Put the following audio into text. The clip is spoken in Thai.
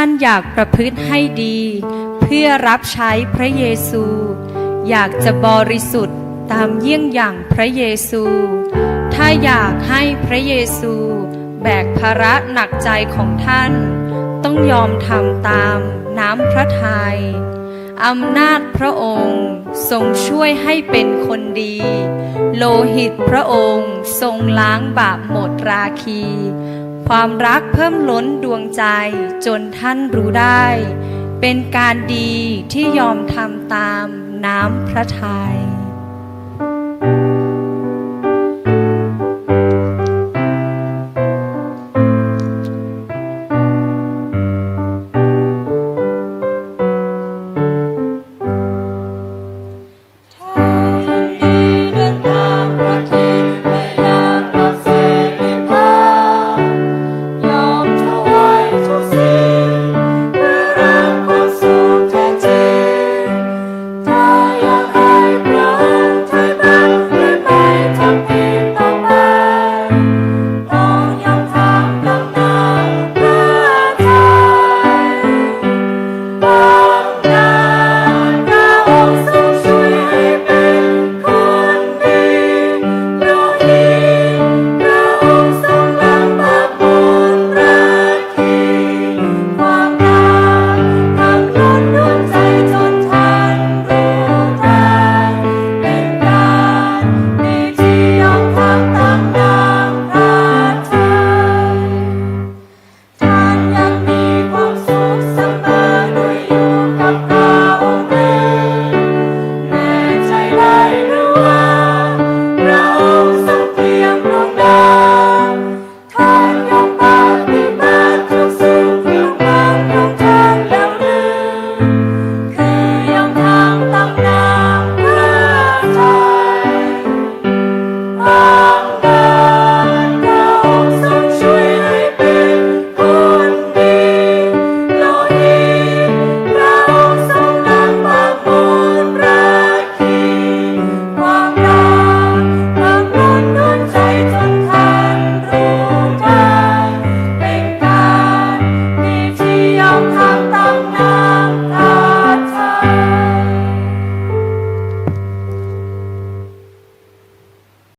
ท่านอยากประพฤติให้ดี เพื่อรับใช้พระเยซู อยากจะบริสุทธิ์ตามเยี่ยงอย่างพระเยซู ถ้าอยากให้พระเยซู แบกภาระหนักใจของท่าน ต้องยอมทำตามน้ำพระทยัยอำนาจพระองค์ทรงช่วยให้เป็นคนดี โลหิตพระองค์ทรงล้างบาปหมดราคี ความรักเพิ่มล้นดวงใจจนท่านรู้ได้ เป็นการดีที่ยอมทำตามน้ำพระทยัย